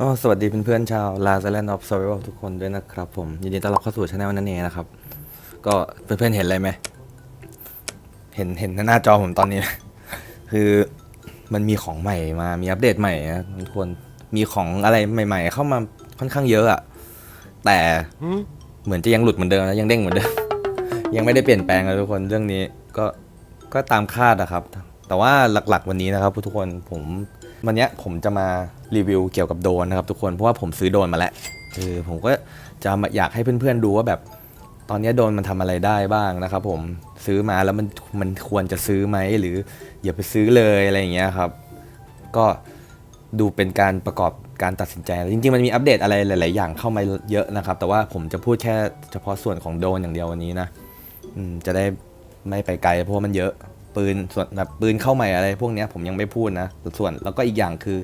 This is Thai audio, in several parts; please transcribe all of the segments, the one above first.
อ๋อสวัสดีเพื่อนๆชาว l a z a r a n of Survival ทุกคนด้วยนะครับผม ยินดีต้อนรับเข้าสู่ช anel นั่นเองนะครับ ก็เพื่อนๆเห็นอะไรไหม เห็นเห็นหน้าจอผมตอนนี้ คือมันมีของใหม่มามีอัปเดตใหม่นะทุกคนมีของอะไรใหม่ ๆ เข้ามาค่อนข้างเยอะอะแต่เหมือนจะยังหลุดเหมือนเดิมนะยังเด้งเหมือนเดิมยังไม่ได้เปลี่ยนแปลงเลยทุกคนเรื่องนี้ก็ก็ตามคาดอะครับ แต่ว่าหลักๆวันนี้นะครับทุกคนผม วันเนี้ยผมจะมารีวิวเกี่ยวกับโดรนนะครับทุกคนเพราะว่าผมซื้อโดรนมาแล้วเออผมก็จะมาอยากให้เพื่อนๆดูว่าแบบตอนนี้โดรนมันทำอะไรได้บ้างนะครับผมซื้อมาแล้วมันมันควรจะซื้อไหมหรืออย่าไปซื้อเลยอะไรอย่างเงี้ยครับ ก็ดูเป็นการประกอบการตัดสินใจ จริงๆ มันมีอัปเดตอะไรหลาย ๆ อย่างเข้ามาเยอะนะครับ แต่ว่าผมจะพูดแค่เฉพาะส่วนของโดนอย่างเดียววันนี้นะจะได้ไม่ไปไกลเพราะว่ามันเยอะ ปืนส่วนแบบปืนเข้าใหม่อะไรพวกนี้ผมยังไม่พูดนะส่วนแล้วก็อีกอย่างคือ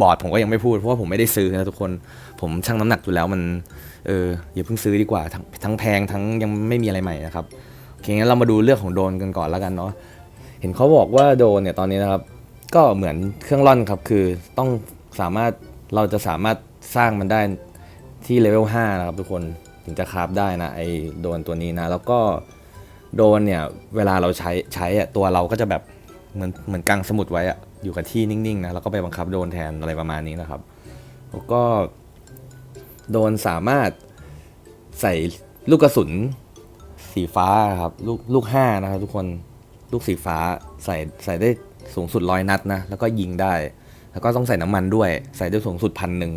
บอร์ดผมก็ยังไม่พูดเพราะว่าผมไม่ได้ซื้อนะทุกคนผมชั่งน้ำหนักอยู่แล้วมันเอออย่าเพิ่งซื้อดีกว่าทั้งทั้งแพงทั้งยังไม่มีอะไรใหม่นะครับโอเคงั้นเรามาดูเรื่องของโดนกันก่อนแล้วกันเนาะเห็นเขาบอกว่าโดนเนี่ยตอนนี้นะครับ ก็เหมือนเครื่องร่อนครับคือต้องสามารถเราจะสามารถสร้างมันได้ที่เลเวล5นะครับทุกคนถึงจะคราฟได้นะไอโดนตัวนี้นะ แล้วก็ โดนเนี่ยเวลาเราใช้ใช้อะตัวเราก็จะแบบเหมือนเหมือนกางสมุดไว้อะอยู่กับที่นิ่งๆนะแล้วก็ไปบังคับโดนแทนอะไรประมาณนี้นะครับ แล้วก็โดนสามารถใส่ลูกกระสุนสีฟ้าครับลูกลูกห้านะครับทุกคนลูกสีฟ้าใส่ใส่ได้สูงสุดร้อยนัดนะแล้วก็ยิงได้ แล้วก็ต้องใส่น้ำมันด้วย ใส่ได้สูงสุดพันหนึ่ง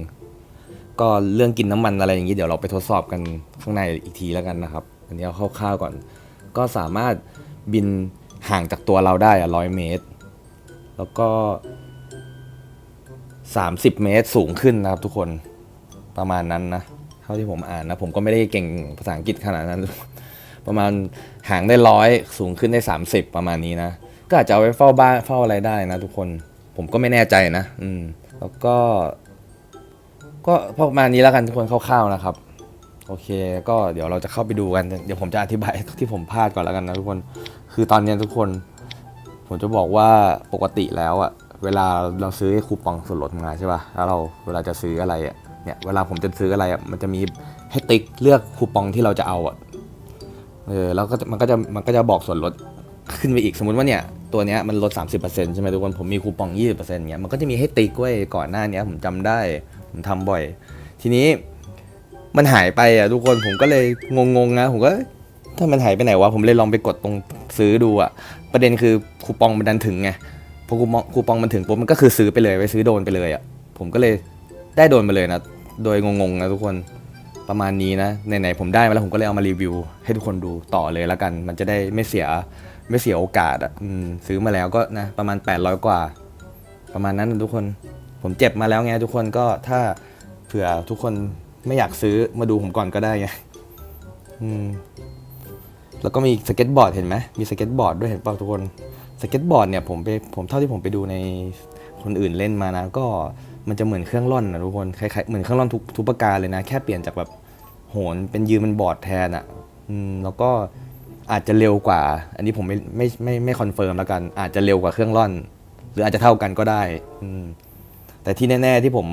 ก็เรื่องกินน้ำมันอะไรอย่างนี้เดี๋ยวเราไปทดสอบกันข้างในอีกทีแล้วกันนะครับ อันนี้เอาคร่าวๆก่อน ก็สามารถบินห่างจากตัวเราได้อะร้อยเมตร แล้วก็ 30 เมตรสูงขึ้นนะครับทุกคนประมาณนั้นนะเท่าที่ผมอ่านนะ ผมก็ไม่ได้เก่งภาษาอังกฤษขนาดนั้น ประมาณห่างได้ร้อยสูงขึ้นได้ 30 ประมาณนี้นะ ก็อาจจะเอาไว้เฝ้าบ้านเฝ้าอะไรได้นะทุกคนผมก็ไม่แน่ใจนะ อืม แล้วก็ ก็ประมาณนี้แล้วกันทุกคนคร่าวๆนะครับ โอเค ก็เดี๋ยวเราจะเข้าไปดูกันเดี๋ยวผมจะอธิบายที่ผมพลาดก่อนแล้วกันนะทุกคนคือตอนนี้ทุกคน ผมจะบอกว่าปกติแล้วอะเวลาเราซื้อคูปองส่วนลดมาใช่ป่ะแล้วเราเวลาจะซื้ออะไรอะเนี่ยเวลาผมจะซื้ออะไรอะมันจะมีให้ติ๊กเลือกคูปองที่เราจะเอาอะเออแล้วก็มันก็จะมันก็จะบอกส่วนลดขึ้นไปอีกสมมติว่าเนี่ยตัวเนี้ยมันลด 30%ใช่ไหมทุกคนผมมีคูปอง 20%เงี้ยมันก็จะมีให้ติ๊กไว้ก่อนหน้านี้ผมจำได้ผมทำบ่อย ทีนี้ มันหายไปอะทุกคนผมก็เลยงงๆนะผมก็ถ้ามันหายไปไหนวะผมเลยลองไปกดตรงซื้อดูอะประเด็นคือคูปองมันดันถึงไงพอคูปองคูปองมันถึงปุ๊บมันก็คือซื้อไปเลยไปซื้อโดนไปเลยอะผมก็เลยได้โดนไปเลยนะโดยงงๆนะทุกคนประมาณนี้นะไหนๆผมได้มาแล้วผมก็เลยเอามารีวิว ให้ทุกคนดูต่อเลยแล้วกัน มันจะได้ไม่เสียไม่เสียโอกาสอะอืมซื้อมาแล้วก็นะประมาณ 800 กว่า ประมาณนั้นทุกคนผมเจ็บมาแล้วไงทุกคนก็ถ้าเผื่อทุกคน ไม่อยากซื้อมาดูผมก่อนก็ได้ไงอืมแล้วก็มีสเก็ตบอร์ดเห็นไหมมีสเก็ตบอร์ดด้วยเห็นเปล่าทุกคนสเก็ตบอร์ดเนี่ยผมไปผมเท่าที่ผมไปดูในคนอื่นเล่นมานะ ก็มันจะเหมือนเครื่องร่อนนะทุกคนคล้ายๆเหมือนเครื่องร่อนทุกทุกประการเลยนะ แค่เปลี่ยนจากแบบโหนเป็นยืนเป็นบอร์ดแทนอะแล้วก็อาจจะเร็วกว่า อันนี้ผมไม่ไม่ไม่ไม่คอนเฟิร์มแล้วกัน อาจจะเร็วกว่าเครื่องร่อน หรืออาจจะเท่ากันก็ได้อืแต่ที่แน่ ๆ ที่ผม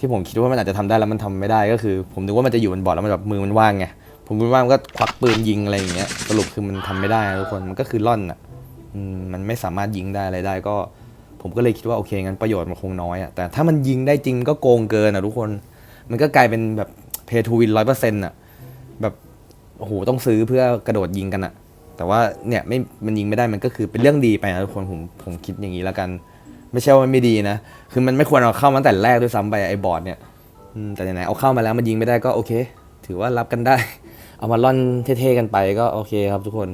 ที่ผมคิดว่ามันอาจจะทำได้แล้วมันทำไม่ได้ก็คือ ผมนึกว่ามันจะอยู่บนบอร์ดแล้วมันแบบมือมันว่างไงผมมือว่างมันก็ควักปืนยิงอะไรอย่างเงี้ยสรุปคือมันทำไม่ได้ทุกคนมันก็คือล่อนอะมมันไม่สามารถยิงได้อะไรได้ก็ ผมก็เลยคิดว่าโอเคงั้นประโยชน์มันคงน้อยอะแต่ถ้ามันยิงได้จริงก็โกงเกินอะทุกคนมันก็กลายเป็นแบบเพย์ทูวินร้อยเปอร์เซ็นต์อะแบบโอ้โหต้องซื้อเพื่อกระโดดยิงกันอะ แต่ว่าเนี่ยไม่มันยิงไม่ได้มันก็คือเป็นเรื่องดีไปนะทุกคนผมผมคิดอย่างนี้แล้วกัน ไม่ใช่ว่ามันไม่ดีนะ คือมันไม่ควรเอาเข้ามาตั้งแต่แรกด้วยซ้ำไปไอ้บอร์ดเนี่ยอืมแต่ไหนๆเอาเข้ามาแล้วมันยิงไม่ได้ก็โอเค ถือว่ารับกันได้ เอามาล่อนเท่ๆกันไปก็โอเคครับทุกคน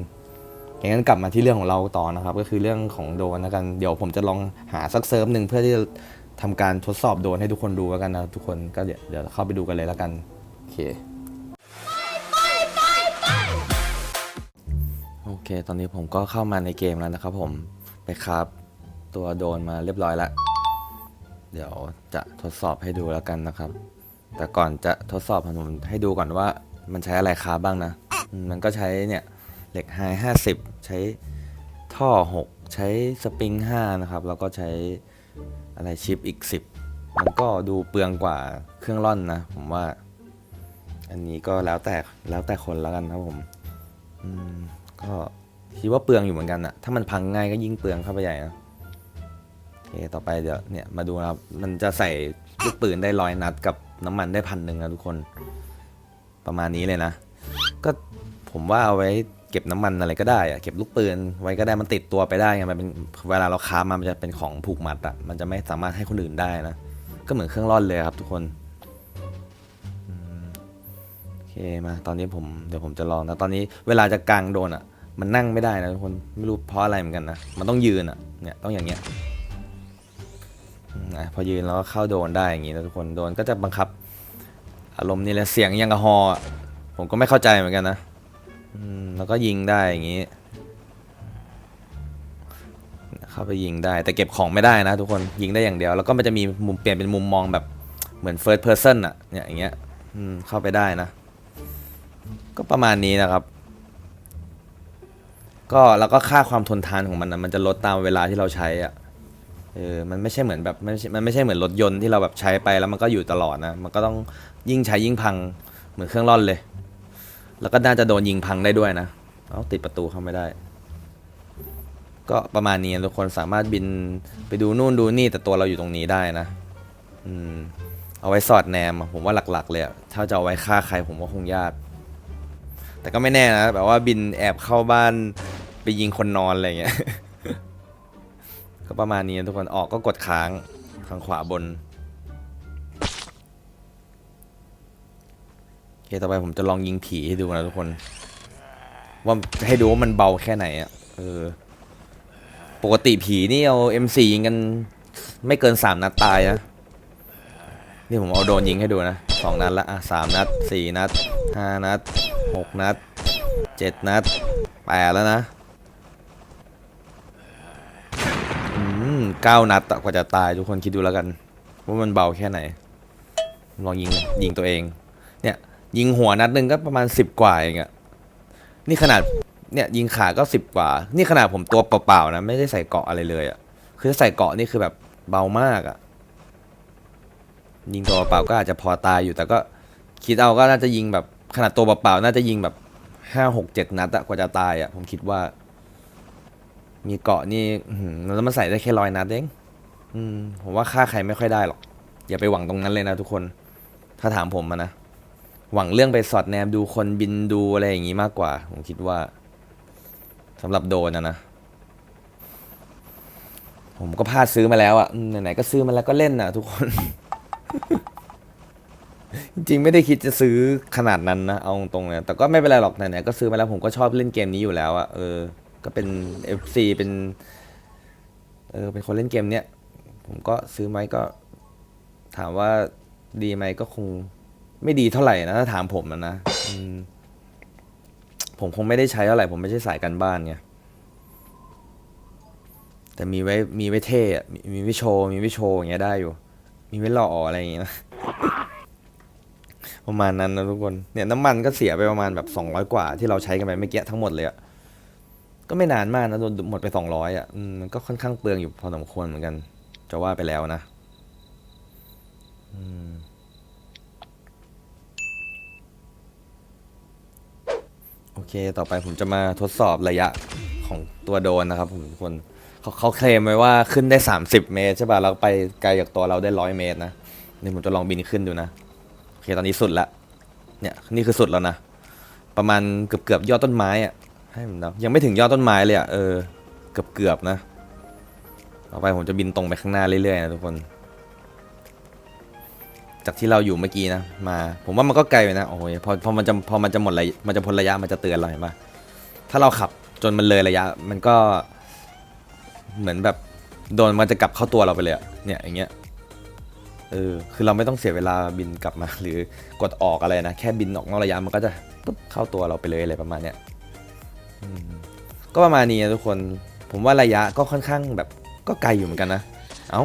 อย่างนั้นกลับมาที่เรื่องของเราต่อนะครับ ก็คือเรื่องของโดรนแล้วกันเดี๋ยวผมจะลองหาสักเซิร์ฟหนึ่งเพื่อที่จะทำการทดสอบโดนให้ทุกคนดูแล้วกันนะทุกคนก็เดี๋ยวเดี๋ยวเข้าไปดูกันเลยแล้วกันโอเคโอเค ตอนนี้ผมก็เข้ามาในเกมแล้วนะครับผมไปครับ ตัวโดนมาเรียบร้อยแล้ว เดี๋ยวจะทดสอบให้ดูแล้วกันนะครับ แต่ก่อนจะทดสอบผมให้ดูก่อนว่ามันใช้อะไรคาบ้างนะ มันก็ใช้เนี่ยเหล็กไฮห้าสิบใช้ท่อ 6 ใช้สปริง5นะครับ แล้วก็ใช้อะไรชิปอีก 10 มันก็ดูเปลืองกว่าเครื่องร่อนนะ ผมว่า อันนี้ก็แล้วแต่แล้วแต่คนแล้วกันครับผม อืม ก็คิดว่าเปลืองอยู่เหมือนกันอะถ้ามันพังง่ายก็ยิ่งเปลืองเข้าไปใหญ่นะ ต่อไปเดี๋ยวเนี่ยมาดูนะครับ มันจะใส่ลูกปืนได้ร้อยนัดกับน้ำมันได้พันหนึ่งนะทุกคน ประมาณนี้เลยนะ ก็ผมว่าเอาไว้เก็บน้ำมันอะไรก็ได้อะเก็บลูกปืนไว้ก็ได้มันติดตัวไปได้ไงมันเป็นเวลาเราค้ามามันจะเป็นของผูกมัดอะมันจะไม่สามารถให้คนอื่นได้นะ ก็เหมือนเครื่องร่อนเลยครับทุกคนโอเคมาตอนนี้ผมเดี๋ยวผมจะลองนะตอนนี้เวลาจะกางโดนอะมันนั่งไม่ได้นะทุกคนไม่รู้เพราะอะไรเหมือนกันนะมันต้องยืนอะเนี่ยต้องอย่างเงี้ยะพอยืนแล้วก็เข้าโดนได้อย่างงี้นะทุกคนโดนก็จะบังคับ อารมณ์นี่แหละเสียงยังกระฮอผมก็ไม่เข้าใจเหมือนกันนะแล้วก็ยิงได้อย่างงี้เข้าไปยิงได้แต่เก็บของไม่ได้นะทุกคนยิงได้อย่างเดียว แล้วก็มันจะมีมุมเปลี่ยนเป็นมุมมองแบบเหมือน first person อะเนี่ยอย่างเงี้ยเข้าไปได้นะ ก็ประมาณนี้นะครับ ก็แล้วก็ค่าความทนทานของมันนะมันจะลดตามเวลาที่เราใช้อะ เออมันไม่ใช่เหมือนแบบมันไม่ใช่มันไม่ใช่เหมือนรถยนต์ที่เราแบบใช้ไปแล้วมันก็อยู่ตลอดนะ มันก็ต้องยิ่งใช้ยิ่งพังเหมือนเครื่องร่อนเลย แล้วก็น่าจะโดนยิงพังได้ด้วยนะ เอาติดประตูเข้าไม่ได้ ก็ประมาณนี้ทุกคนสามารถบินไปดูนู่นดูนี่แต่ตัวเราอยู่ตรงนี้ได้นะ อืม เอาไว้สอดแนม ผมว่าหลักๆ เลยถ้าจะเอาไว้ฆ่าใครผมว่าคงยาก แต่ก็ไม่แน่นะแบบว่าบินแอบเข้าบ้านไปยิงคนนอนอะไรอย่างเงี้ย ก็ประมาณนี้นะทุกคนออกก็กดค้างทางขวาบนโอเคต่อไปผมจะลองยิงผีให้ดูนะทุกคน ว่าให้ดูว่ามันเบาแค่ไหนอะเออปกติผีนี่เอา M4 ยิงกันไม่เกินสามนัดตายนะนี่ผมเอาโดนยิงให้ดูนะสองนัดละอะสามนัดสี่นัดห้านัดหกนัดเจ็ดนัดแปดแล้วนะ อืม เก้านัดอะกว่าจะตายทุกคนคิดดูแล้วกัน ว่ามันเบาแค่ไหน ลองยิงยิงตัวเอง เนี่ย ยิงหัวนัดหนึ่งก็ประมาณสิบกว่าเองอะนี่ขนาดเนี่ยยิงขาก็สิบกว่า นี่ขนาดผมตัวเปล่าๆนะ ไม่ได้ใส่เกราะอะไรเลยอะคือถ้าใส่เกราะนี่คือแบบเบามากอะยิงตัวเปล่าก็อาจจะพอตายอยู่แต่ก็คิดเอาก็น่าจะยิงแบบขนาดตัวเปล่าๆน่าจะยิงแบบห้าหกเจ็ดนัดอะกว่าจะตายอะผมคิดว่า มีเกาะนี่อื้อหือแล้วมันใส่ได้แค่ร้อยนัดเองอมผมว่าฆ่าใครไม่ค่อยได้หรอก อย่าไปหวังตรงนั้นเลยนะทุกคน ถ้าถามผมอะนะ หวังเรื่องไปสอดแนมดูคนบินดูอะไรอย่างงี้มากกว่า ผมคิดว่าสำหรับโดนนะนะ ผมก็พลาดซื้อมาแล้วอะอืมไหนๆก็ซื้อมาแล้วก็เล่นนะทุกคน จริงๆไม่ได้คิดจะซื้อขนาดนั้นนะเอาตรงๆเลยแต่ก็ไม่เป็นไรหรอกไหนๆก็ซื้อมาแล้วผมก็ชอบเล่นเกมนี้อยู่แล้วอะเออ ก็เป็น FC เป็นเออเป็นคนเล่นเกมเนี้ยผมก็ซื้อไหมก็ ถามว่าดีไหมก็คงไม่ดีเท่าไหร่นะถ้าถามผมนะนะผมคงไม่ได้ใช้เท่าไหร่ผมไม่ใช่สายกันบ้านไงแต่มีไว้มีไว้เท่อะมีไว้โชว์มีไว้โชว์อย่างเงี้ยได้อยู่ มีไว้หล่ออะไรอย่างเงี้ยนะประมาณนั้นนะทุกคนเนี่ยน้ำมันก็เสียไปประมาณแบบสองร้อยกว่าที่เราใช้กันไปเมื่อกี้ทั้งหมดเลยอะ ก็ไม่นานมากนะโดนหมดไปสองร้อยอะมันก็ค่อนข้างเปลืองอยู่พอสมควรเหมือนกัน จะว่าไปแล้วนะอโอเค ต่อไปผมจะมาทดสอบระยะของตัวโดรนนะครับ ผมทุกคนเขาเขาเคลมไว้ว่าขึ้นได้ 30 เมตรใช่ป่ะแล้วไปไกลจากตัวเราได้ร้อยเมตรนะนี่ผมจะลองบินขึ้นดูนะโอเคตอนนี้สุดละเนี่ยนี่คือสุดแล้วนะประมาณเกือบเกือบยอดต้นไม้อะ ให้มันนับยังไม่ถึงยอดต้นไม้เลยอะเออเกือบเกือบนะต่อไปผมจะบินตรงไปข้างหน้าเรื่อยๆนะทุกคน จากที่เราอยู่เมื่อกี้นะมา ผมว่ามันก็ไกลไปนะโอ้ยพอพอมันจะพอมันจะหมดระยะมันจะพ้นระยะมันจะเตือนเราเห็นปะถ้าเราขับจนมันเลยระยะ มันก็ เหมือนแบบโดนมันจะกลับเข้าตัวเราไปเลยอะเนี่ยอย่างเงี้ยเออคือเราไม่ต้องเสียเวลาบินกลับมา หรือกดออกอะไรนะ แค่บินออกนอกระยะมันก็จะปุ๊บเข้าตัวเราไปเลยอะไรประมาณเนี้ย ก็ประมาณนี้นะทุกคน ผมว่าระยะก็ค่อนข้างแบบก็ไกลอยู่เหมือนกันนะ เอ้า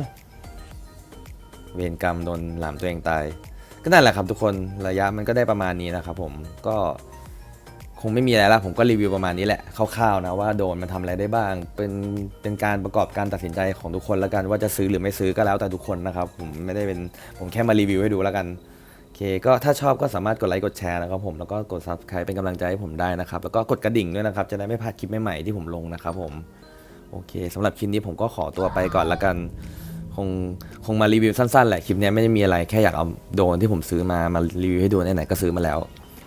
เวรกรรมโดนหลามตัวเองตาย ก็นั่นแหละครับทุกคนระยะมันก็ได้ประมาณนี้นะครับผมก็คงไม่มีอะไรละผมก็รีวิวประมาณนี้แหละคร่าวๆนะว่าโดนมันทำอะไรได้บ้าง เป็นเป็นการประกอบการตัดสินใจของทุกคนแล้วกัน ว่าจะซื้อหรือไม่ซื้อก็แล้วแต่ทุกคนนะครับ ผมไม่ได้เป็นผมแค่มารีวิวให้ดูแล้วกัน เคก็ถ้าชอบก็สามารถกดไลค์กดแชร์นะครับผมแล้วก็กด subscribe เป็นกำลังใจให้ผมได้นะครับ แล้วก็กดกระดิ่งด้วยนะครับ จะได้ไม่พลาดคลิปใหม่ๆที่ผมลงนะครับผม โอเคสำหรับคลิปนี้ผมก็ขอตัวไปก่อนละกัน คงคงมารีวิวสั้นๆแหละคลิปนี้ไม่ได้มีอะไรแค่อยากเอาโดรนที่ผมซื้อมามารีวิวให้ดูไหนๆก็ซื้อมาแล้ว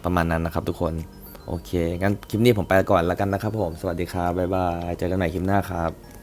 ประมาณนั้นนะครับ ทุกคนโอเคงั้นคลิปนี้ผมไปก่อนละกันนะครับผมสวัสดีครับบ๊ายบายเจอกันใหม่คลิปหน้าครับ